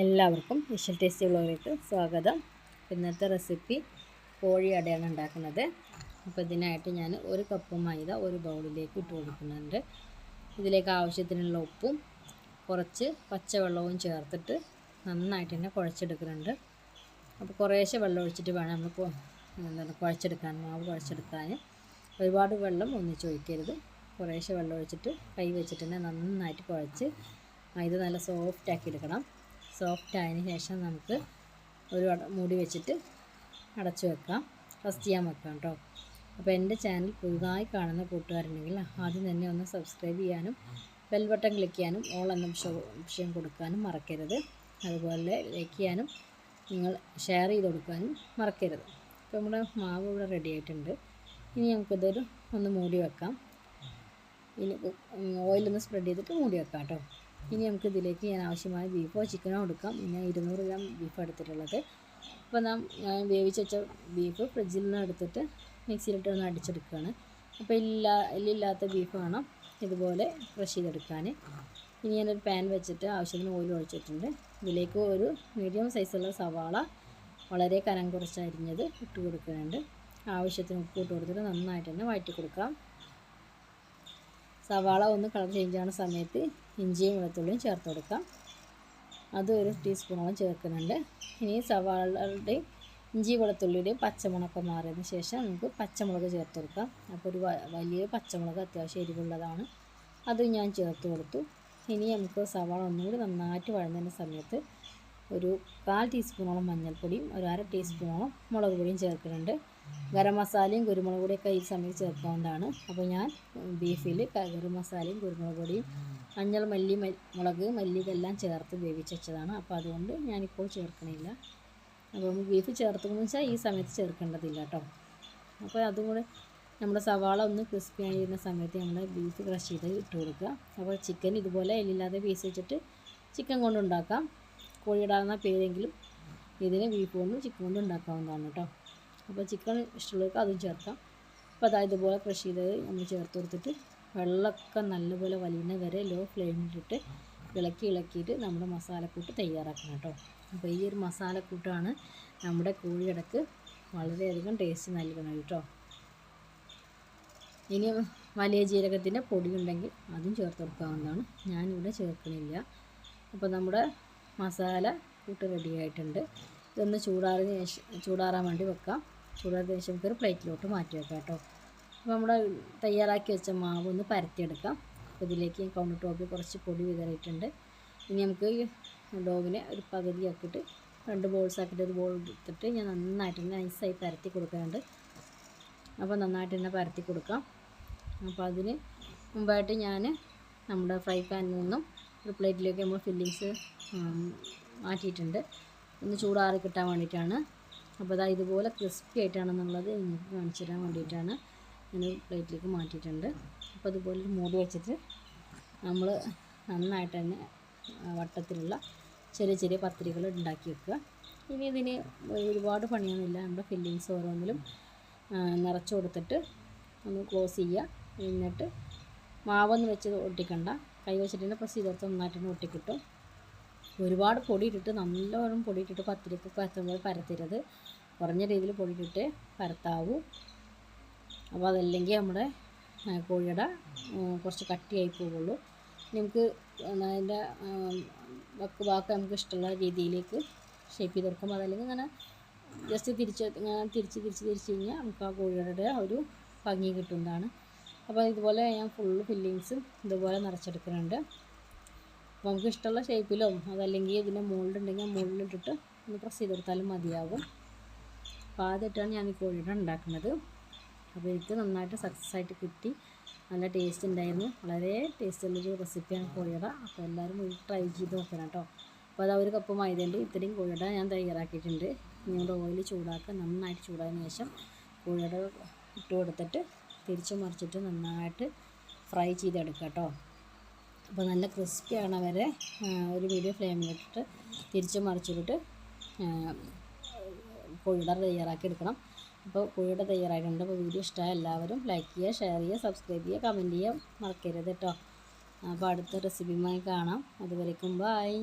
എല്ലാവർക്കും വിഷൽ ടേസ്റ്റി ഉള്ളവർക്ക് സ്വാഗതം. ഇന്നത്തെ റെസിപ്പി കോഴി അടയാണ് ഉണ്ടാക്കുന്നത്. അപ്പോൾ ഇതിനായിട്ട് ഞാൻ ഒരു കപ്പ് മൈദ ഒരു ബൗളിലേക്ക് ഇട്ട് കൊടുക്കുന്നുണ്ട്. ഇതിലേക്ക് ആവശ്യത്തിനുള്ള ഉപ്പും കുറച്ച് പച്ചവെള്ളവും ചേർത്തിട്ട് നന്നായിട്ട് തന്നെ കുഴച്ചെടുക്കുന്നുണ്ട്. അപ്പോൾ കുറേശ്ശെ വെള്ളം ഒഴിച്ചിട്ട് വേണം നമ്മൾ എന്താണ് കുഴച്ചെടുക്കാൻ മാവ് കുഴച്ചെടുക്കാൻ. ഒരുപാട് വെള്ളം ഒന്നിച്ച് ഒഴിക്കരുത്. കുറേശ്ശെ വെള്ളം ഒഴിച്ചിട്ട് കൈ വെച്ചിട്ട് തന്നെ നന്നായിട്ട് കുഴച്ച് മൈദ നല്ല സോഫ്റ്റ് ആക്കി എടുക്കണം. സോഫ്റ്റ് ആയതിന് ശേഷം നമുക്ക് ഒരു മൂടി വെച്ചിട്ട് അടച്ചു വെക്കാം. റസ്റ്റ് ചെയ്യാൻ വെക്കാം കേട്ടോ അപ്പോൾ എന്റെ ചാനൽ പുതുതായി കാണുന്ന കൂട്ടുകാരുണ്ടെങ്കിൽ ആദ്യം തന്നെ ഒന്ന് സബ്സ്ക്രൈബ് ചെയ്യാനും ബെൽ ബട്ടൺ ക്ലിക്ക് ചെയ്യാനും ഓൾ എന്ന വിഷയം കൊടുക്കാനും മറക്കരുത്. അതുപോലെ ലൈക്ക് ചെയ്യാനും നിങ്ങൾ ഷെയർ ചെയ്ത് കൊടുക്കാനും മറക്കരുത്. അപ്പോൾ നമ്മുടെ മാവ് ഇവിടെ റെഡി ആയിട്ടുണ്ട്. ഇനി നമുക്കിതൊരു ഒന്ന് മൂടി വെക്കാം. ഇനി ഓയിലൊന്ന് സ്പ്രെഡ് ചെയ്തിട്ട് മൂടി വെക്കാം കേട്ടോ ഇനി നമുക്ക് ഇതിലേക്ക് ഞാൻ ആവശ്യമായ ബീഫോ ചിക്കനോ എടുക്കാം. ഞാൻ ഇരുന്നൂറ് ഗ്രാം ബീഫ് എടുത്തിട്ടുള്ളത്. അപ്പോൾ നാം ഞാൻ വേവിച്ച് വെച്ച ബീഫ് ഫ്രിഡ്ജിൽ നിന്ന് എടുത്തിട്ട് മിക്സിയിലിട്ട് ഒന്ന് അടിച്ചെടുക്കുകയാണ്. അപ്പോൾ ഇല്ലാ എല്ലില്ലാത്ത ബീഫ് വേണം ഇതുപോലെ ഫ്രഷ് ചെയ്തെടുക്കാൻ. ഇനി ഞാനൊരു പാൻ വെച്ചിട്ട് ആവശ്യത്തിന് ഓയിൽ ഒഴിച്ചിട്ടുണ്ട്. ഇതിലേക്ക് ഒരു മീഡിയം സൈസുള്ള സവാള വളരെ കനം കുറച്ച് അരിഞ്ഞത് ഇട്ട് കൊടുക്കുന്നുണ്ട്. ആവശ്യത്തിന് ഉപ്പ് ഇട്ട് കൊടുത്തിട്ട് നന്നായിട്ട് തന്നെ വഴറ്റി കൊടുക്കാം. സവാള ഒന്ന് കളർ ചേഞ്ച് ആവുന്ന സമയത്ത് ഇഞ്ചിയും വെളുത്തുള്ളിയും ചേർത്ത് കൊടുക്കാം. അത് ഒരു ടീസ്പൂണോളം ചേർക്കുന്നുണ്ട്. ഇനി സവാളയുടെ ഇഞ്ചി വെളുത്തുള്ളിയുടെയും പച്ചമുളകൊക്കെ മാറിയതിന് ശേഷം നമുക്ക് പച്ചമുളക് ചേർത്ത് കൊടുക്കാം. അപ്പോൾ ഒരു വലിയ പച്ചമുളക് അത്യാവശ്യം എരിവുള്ളതാണ്. അത് ഞാൻ ചേർത്ത് കൊടുത്തു. ഇനി നമുക്ക് സവാള ഒന്നുകൂടി നന്നായിട്ട് വഴുന്നതിന്റെ സമയത്ത് ഒരു കാൽ ടീസ്പൂണോളം മഞ്ഞൾപ്പൊടിയും ഒരു അര ടീസ്പൂണോളം മുളക് പൊടിയും ചേർക്കുന്നുണ്ട്. ഗരം മസാലയും കുരുമുളക് പൊടിയൊക്കെ ഈ സമയത്ത് ചേർക്കാവുന്നതാണ് അപ്പോൾ ഞാൻ ബീഫിൽ ഗരം മസാലയും കുരുമുളക് പൊടിയും മഞ്ഞൾ മല്ലി മുളക് മല്ലി ഇതെല്ലാം ചേർത്ത് വേവിച്ച് വെച്ചതാണ്. അപ്പോൾ അതുകൊണ്ട് ഞാനിപ്പോൾ ചേർക്കണില്ല. അപ്പോൾ ബീഫ് ചേർത്തതെന്ന് വെച്ചാൽ ഈ സമയത്ത് ചേർക്കേണ്ടതില്ല കേട്ടോ. അപ്പോൾ അതും കൂടെ നമ്മുടെ സവാള ഒന്ന് ക്രിസ്പി ആയിരുന്ന സമയത്ത് നമ്മൾ ബീഫ് ക്രഷ് ചെയ്ത് ഇട്ട് കൊടുക്കുക. അപ്പോൾ ചിക്കൻ ഇതുപോലെ എല്ലില്ലാതെ പീസ് വെച്ചിട്ട് ചിക്കൻ കൊണ്ടുണ്ടാക്കാം കോഴിയിടാവുന്ന പേരെങ്കിലും ഇതിന് ബീഫ് കൊണ്ടും ചിക്കൻ കൊണ്ടും ഉണ്ടാക്കാവുന്നതാണ് കേട്ടോ. അപ്പോൾ ചിക്കൻ ഇഷ്ടമുള്ളവർക്ക് അതും ചേർക്കാം. അപ്പോൾ അതായത് ഇതുപോലെ ക്രഷ് ചെയ്തത് നമ്മൾ ചേർത്ത് കൊടുത്തിട്ട് വെള്ളമൊക്കെ നല്ലപോലെ വലിയുന്ന വരെ ലോ ഫ്ലെയിമിലിട്ട് ഇളക്കി ഇളക്കിയിട്ട് നമ്മുടെ മസാലക്കൂട്ട് തയ്യാറാക്കണം കേട്ടോ. അപ്പോൾ ഈ ഒരു മസാലക്കൂട്ടാണ് നമ്മുടെ കോഴിയടക്ക് വളരെയധികം ടേസ്റ്റ് നൽകണം കേട്ടോ. ഇനി വലിയ ജീരകത്തിന്റെ പൊടിയുണ്ടെങ്കിൽ അതും ചേർത്ത് കൊടുക്കാവുന്നതാണ്. ഞാനിവിടെ ചേർക്കണില്ല. അപ്പോൾ നമ്മുടെ മസാല കൂട്ട് റെഡി ആയിട്ടുണ്ട്. ഇതൊന്ന് ചൂടാറിന് ശേഷം ചൂടാറാൻ വേണ്ടി വെക്കാം. ചൂടാറിന് ശേഷം നമുക്കൊരു പ്ലേറ്റിലോട്ട് മാറ്റി വെക്കാം കേട്ടോ. അപ്പോൾ നമ്മുടെ തയ്യാറാക്കി വെച്ച മാവ് ഒന്ന് പരത്തിയെടുക്കാം. അപ്പോൾ ഇതിലേക്ക് കൗണ്ടർ ടോപ്പിൽ കുറച്ച് പൊടി വിതറിയിട്ടുണ്ട്. ഇനി നമുക്ക് ഡോവിനെ ഒരു പകുതി ആക്കിയിട്ട് രണ്ട് ബോൾസ് ആക്കിയിട്ട് ഒരു ബോൾ എടുത്തിട്ട് ഞാൻ നന്നായിട്ട് തന്നെ നൈസായി പരത്തി കൊടുക്കുന്നുണ്ട്. അപ്പോൾ നന്നായിട്ട് തന്നെ പരത്തി കൊടുക്കാം. അപ്പോൾ അതിന് മുമ്പായിട്ട് ഞാൻ നമ്മുടെ ഫ്രൈ പാനിൽ നിന്നും ഒരു പ്ലേറ്റിലേക്ക് നമ്മൾ ഫില്ലിങ്സ് മാറ്റിയിട്ടുണ്ട്. ഒന്ന് ചൂടാറി കിട്ടാൻ വേണ്ടിയിട്ടാണ്. അപ്പോൾ അതാ ഇതുപോലെ ക്രിസ്പി ആയിട്ടാണെന്നുള്ളത് നിങ്ങൾക്ക് കാണിച്ചു തരാൻ വേണ്ടിയിട്ടാണ്. ഞാൻ പ്ലേറ്റിലേക്ക് മാറ്റിയിട്ടുണ്ട്. അപ്പോൾ അതുപോലെ മൂടി വെച്ചിട്ട് നമ്മൾ നന്നായിട്ട് തന്നെ വട്ടത്തിലുള്ള ചെറിയ ചെറിയ പത്രികൾ ഉണ്ടാക്കി വെക്കുക. ഇനി ഇതിന് ഒരുപാട് പണിയൊന്നുമില്ല. നമ്മുടെ ഫില്ലിങ്സ് ഓരോന്നിലും നിറച്ചു കൊടുത്തിട്ട് ഒന്ന് ക്ലോസ് ചെയ്യുക. എന്നിട്ട് മാവൊന്ന് വെച്ച് ഒട്ടിക്കണ്ട. കൈ വെച്ചിട്ട് പ്രസ് ചെയ്തെടുത്ത് നന്നായിട്ട് ഒട്ടിക്കിട്ടും. ഒരുപാട് പൊടി ഇട്ടിട്ട് നല്ലോണം പൊടി ഇട്ടിട്ട് പത്തിരിക്ക് എത്തുമ്പോൾ പരത്തരുത്. കുറഞ്ഞ രീതിയിൽ പൊടി ഇട്ടിട്ട് പരത്താവൂ. അപ്പോൾ അതല്ലെങ്കിൽ നമ്മുടെ കോഴിയുടെ കുറച്ച് കട്ടിയായി പോവുള്ളൂ. നമുക്ക് അതിന്റെ വക്ക് വാക്ക് നമുക്ക് ഇഷ്ടമുള്ള രീതിയിലേക്ക് ഷേപ്പ് ചെയ്ത് കൊടുക്കും. അതല്ലെങ്കിൽ ഇങ്ങനെ ജസ്റ്റ് തിരിച്ച് ഇങ്ങനെ തിരിച്ച് തിരിച്ച് തിരിച്ച് കഴിഞ്ഞാൽ നമുക്ക് ആ കോഴിയുടെ ഒരു ഭംഗി കിട്ടുന്നതാണ്. അപ്പോൾ ഇതുപോലെ ഞാൻ ഫുള്ള് ഫില്ലിങ്സും ഇതുപോലെ നിറച്ചെടുക്കുന്നുണ്ട്. നമുക്ക് ഇഷ്ടമുള്ള ഷേപ്പിലോ അതല്ലെങ്കിൽ ഇതിന്റെ മുകളിലുണ്ടെങ്കിൽ ആ മുകളിലിട്ടിട്ട് ഒന്ന് പ്രസ് ചെയ്ത് കൊടുത്താലും മതിയാകും അപ്പോൾ ആദ്യമായിട്ടാണ് ഞാൻ ഈ കോഴിയുടെ ഉണ്ടാക്കുന്നത്. അപ്പോൾ എനിക്ക് നന്നായിട്ട് സക്സസ് ആയിട്ട് കിട്ടി. നല്ല ടേസ്റ്റ് ഉണ്ടായിരുന്നു. വളരെ ടേസ്റ്റുള്ളൊരു റെസിപ്പിയാണ് കോഴിയുടെ. അപ്പോൾ എല്ലാവരും ട്രൈ ചെയ്ത് നോക്കണം കേട്ടോ. അപ്പോൾ അത് ഒരു കപ്പ് മൈദയുണ്ട് ഇത്രയും കോഴിയുടെ ഞാൻ തയ്യാറാക്കിയിട്ടുണ്ട്. നിങ്ങളുടെ ഓയിൽ ചൂടാക്കുക. നന്നായിട്ട് ചൂടായതിനു ശേഷം കോഴിയുടെ ഇട്ട് കൊടുത്തിട്ട് തിരിച്ച് മറിച്ചിട്ട് നന്നായിട്ട് ഫ്രൈ ചെയ്തെടുക്കുക കേട്ടോ. അപ്പോൾ നല്ല ക്രിസ്പി അവരെ. വരെ ഒരു മീഡിയം ഫ്ലെയിമിലിട്ടിട്ട് തിരിച്ച് മറിച്ചിട്ട് കോഴിയുടെ തയ്യാറാക്കി എടുക്കണം. അപ്പോൾ കോഴിയുടെ തയ്യാറായിട്ടുണ്ട് അപ്പോൾ വീഡിയോ ഇഷ്ടമായ എല്ലാവരും ലൈക്ക് ചെയ്യുക ഷെയർ ചെയ്യുക സബ്സ്ക്രൈബ് ചെയ്യുക കമന്റ് ചെയ്യുക മറക്കരുത് കേട്ടോ. അപ്പോൾ അടുത്ത റെസിപ്പിയുമായി കാണാം. അതുവരേക്കും ബായ്